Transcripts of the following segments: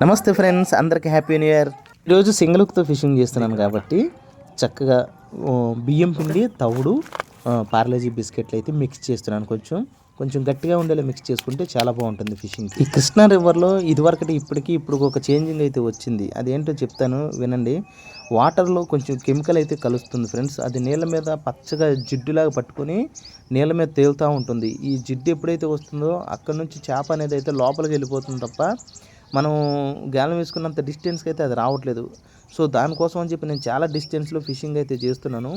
నమస్తే ఫ్రెండ్స్ అందరికీ happy new year ఈరోజు సింగలుక్తో ఫిషింగ్ చేస్తున్నాను కాబట్టి చక్కగా బియ్యం పిండి తవుడు పార్లేజీ బిస్కెట్లు అయితే మిక్స్ చేస్తున్నాను కొంచెం. కొంచెం గట్టిగా ఉండేలా మిక్స్ చేసుకుంటే చాలా బాగుంటుంది ఫిషింగ్ ఈ కృష్ణా రివర్లో ఇదివరకటి ఇప్పటికి ఇప్పుడు ఒక చేంజింగ్ అయితే వచ్చింది. అదేంటో చెప్తాను వినండి. వాటర్లో కొంచెం కెమికల్ అయితే కలుస్తుంది ఫ్రెండ్స్ అది నీళ్ళ మీద పచ్చగా జిడ్డులాగా పట్టుకొని నీళ్ళ మీద తేలుతూ ఉంటుంది. ఈ జిడ్డు ఎప్పుడైతే వస్తుందో అక్కడ నుంచి చేప అనేది అయితే లోపలికి వెళ్ళిపోతుంది తప్ప మనం గాలం వేసుకున్నంత డిస్టెన్స్కి అయితే అది రావట్లేదు. సో దానికోసం అని చెప్పి నేను చాలా డిస్టెన్స్లో ఫిషింగ్ అయితే చేస్తున్నాను.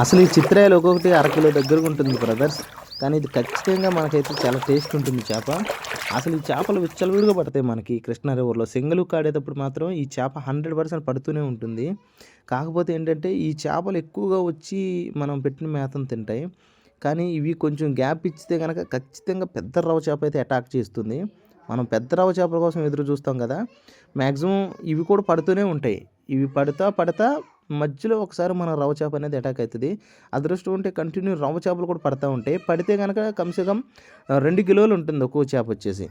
అసలు ఈ చిత్రాలు ఒక్కొక్కటి అరకిలో దగ్గరకు ఉంటుంది బ్రదర్స్. కానీ ఇది ఖచ్చితంగా మనకైతే చాలా టేస్ట్ ఉంటుంది చేప. అసలు ఈ చేపలు విచ్చలవిడిగా పడతాయి మనకి కృష్ణా రివర్లో సింగలు కాడేటప్పుడు మాత్రం ఈ చేప హండ్రెడ్ పర్సెంట్ పడుతూనే ఉంటుంది. కాకపోతే ఏంటంటే ఈ చేపలు ఎక్కువగా వచ్చి మనం పెట్టిన మేతను తింటాయి. కానీ ఇవి కొంచెం గ్యాప్ ఇచ్చితే కనుక ఖచ్చితంగా పెద్ద రవ చేప అయితే అటాక్ చేస్తుంది. మనం పెద్ద రవ చేపల కోసం ఎదురు చూస్తాం కదా. మ్యాక్సిమం ఇవి కూడా పడుతూనే ఉంటాయి. ఇవి పడతా పడతా మధ్యలో ఒకసారి మన రవ చేప అనేది అటాక్ అవుతుంది. అదృష్టం ఉంటే కంటిన్యూ రవ చేపలు కూడా పడతా ఉంటాయి. పడితే కనుక కమ్సే కమ్ రెండు కిలోలు ఉంటుంది ఒక్కో చేప వచ్చేసి.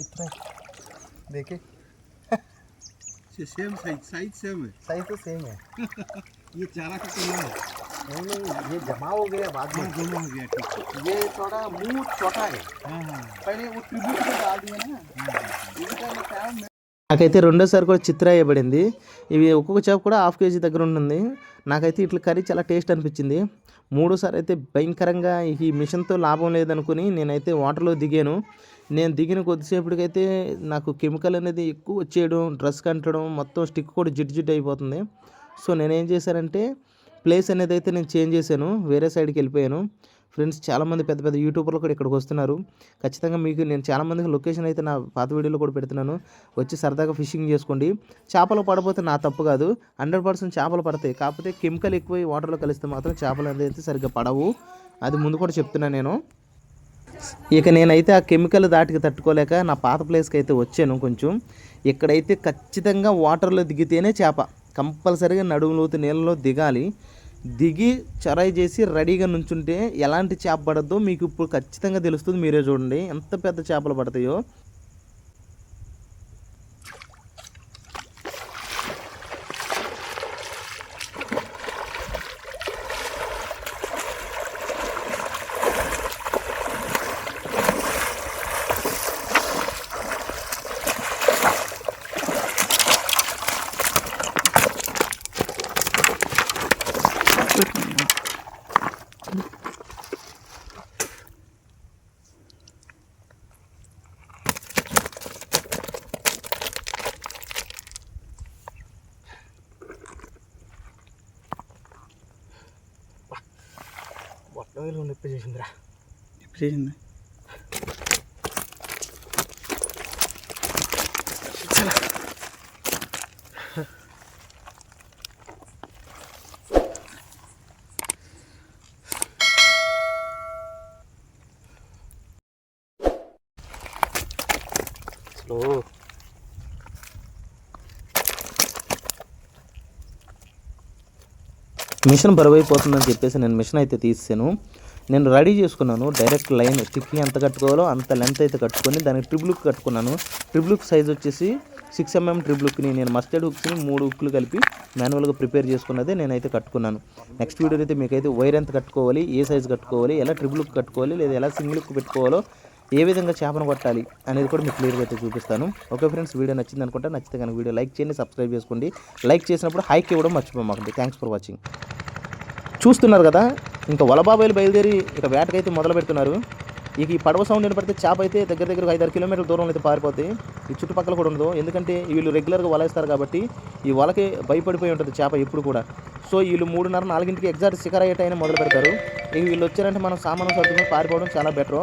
चित्र है। देखे सेम साइज़ साइज़ सेम है। साइज़ तो सेम है। ये चारा का कलर है। नहीं नहीं ये जमा हो गया बाद में। हाँ, जमा हो गया ठीक है। ये थोड़ा मुँह छोटा है। हाँ हाँ। पहले वो ट्रिब्यूट में डाल दिया ना। हाँ, हाँ, इनका कारण నాకైతే రెండోసారి కూడా చిత్ర వేయబడింది. ఇవి ఒక్కొక్క చేప కూడా హాఫ్ కేజీ దగ్గర ఉంటుంది. నాకైతే ఇట్లా కర్రీ చాలా టేస్ట్ అనిపించింది. మూడోసారి అయితే భయంకరంగా ఈ మిషన్తో లాభం లేదనుకుని నేనైతే వాటర్లో దిగాను. నేను దిగిన కొద్దిసేపటికైతే నాకు కెమికల్ అనేది ఎక్కువ వచ్చేయడం డ్రెస్ కంటడం మొత్తం స్టిక్ కూడా జిడ్డు జిడ్డు అయిపోతుంది. సో నేనేం చేశానంటే ప్లేస్ అనేది అయితే నేను చేంజ్ చేశాను. వేరే సైడ్కి వెళ్ళిపోయాను. ఫ్రెండ్స్ చాలామంది పెద్ద పెద్ద యూట్యూబర్లు కూడా ఇక్కడికి వస్తున్నారు. ఖచ్చితంగా మీకు నేను చాలామందికి లొకేషన్ అయితే నా పాత వీడియోలో కూడా పెడుతున్నాను. వచ్చి సరదాగా ఫిషింగ్ చేసుకోండి. చేపలు పడపోతే నా తప్పు కాదు. హండ్రెడ్ పర్సెంట్ చేపలు పడతాయి. కాకపోతే కెమికల్ ఎక్కువ వాటర్లో కలిస్తే మాత్రం చేపలు అనేది సరిగ్గా పడవు. అది ముందు కూడా చెప్తున్నాను నేను. ఇక నేనైతే ఆ కెమికల్ దాటికి తట్టుకోలేక నా పాత ప్లేస్కి అయితే వచ్చాను కొంచెం. ఇక్కడైతే ఖచ్చితంగా వాటర్లో దిగితేనే చేప. కంపల్సరీగా నడుములోతు నీళ్ళలో దిగాలి. దిగి చరాయి చేసి రెడీగా నుంచుంటే ఎలాంటి చేప పడద్దో మీకు ఇప్పుడు ఖచ్చితంగా తెలుస్తుంది మీరే చూడండి. ఎంత పెద్ద చేపలు పడతాయో. వీళ్ళు నొప్పి చేసిందిరా. చేసింది? ఓ మిషన్ బరువు అయిపోతుందని చెప్పేసి నేను మిషన్ అయితే తీసాను నేను రెడీ చేసుకున్నాను. డైరెక్ట్ లైన్ స్టిక్కి ఎంత కట్టుకోవాలో అంత లెంత్ అయితే కట్టుకొని దానికి ట్రిబుల్క్ కట్టుకున్నాను. ట్రిబుల్క్ సైజ్ వచ్చేసి సిక్స్ ఎంఎం ట్రిబుల్క్ని నేను మస్టర్డ్ హుక్స్ని మూడు హుక్లు కలిపి మాన్యువల్గా ప్రిపేర్ చేసుకున్నదే నేనైతే కట్టుకున్నాను. నెక్స్ట్ వీడియో అయితే మీకైతే వైర్ ఎంత కట్టుకోవాలి ఏ సైజ్ కట్టుకోవాలి ఎలా ట్రిబుల్క్ కట్టుకోవాలి లేదా ఎలా సింగిల్ హుక్ పెట్టుకోవాలో ఏ విధంగా చేపను కొట్టాలి అనేది కూడా మీకు క్లియర్గా అయితే చూపిస్తాను. ఓకే ఫ్రెండ్స్ వీడియో నచ్చింది అనుకుంటే నచ్చితే కనుక వీడియో లైక్ చేయండి సబ్స్క్రైబ్ చేసుకోండి. లైక్ చేసినప్పుడు హైక్ ఇవ్వడం మర్చిపోమాకండి. Thanks for watching. చూస్తున్నారు కదా ఇంకా వలబాబాయిలు బయలుదేరి ఇక వేటకైతే మొదలు పెడుతున్నారు. ఇక ఈ పడవ సౌండ్ వినపడితే చేప అయితే దగ్గర దగ్గర ఐదు ఐదారు కిలోమీటర్ల దూరంలో అయితే పారిపోతాయి ఈ చుట్టుపక్కల కూడా ఉండదు. ఎందుకంటే వీళ్ళు రెగ్యులర్గా వలేస్తారు కాబట్టి ఈ వలకి భయపడిపోయి ఉంటుంది చేప ఎప్పుడు కూడా. సో వీళ్ళు మూడున్నర నాలుగింటికి ఎగ్జాక్ట్ శిఖర అయ్యే టైం మొదలు పెడతారు. ఇక వీళ్ళు వచ్చారంటే మనం సామాను సర్దుకుని పారిపోవడం చాలా బెటర్.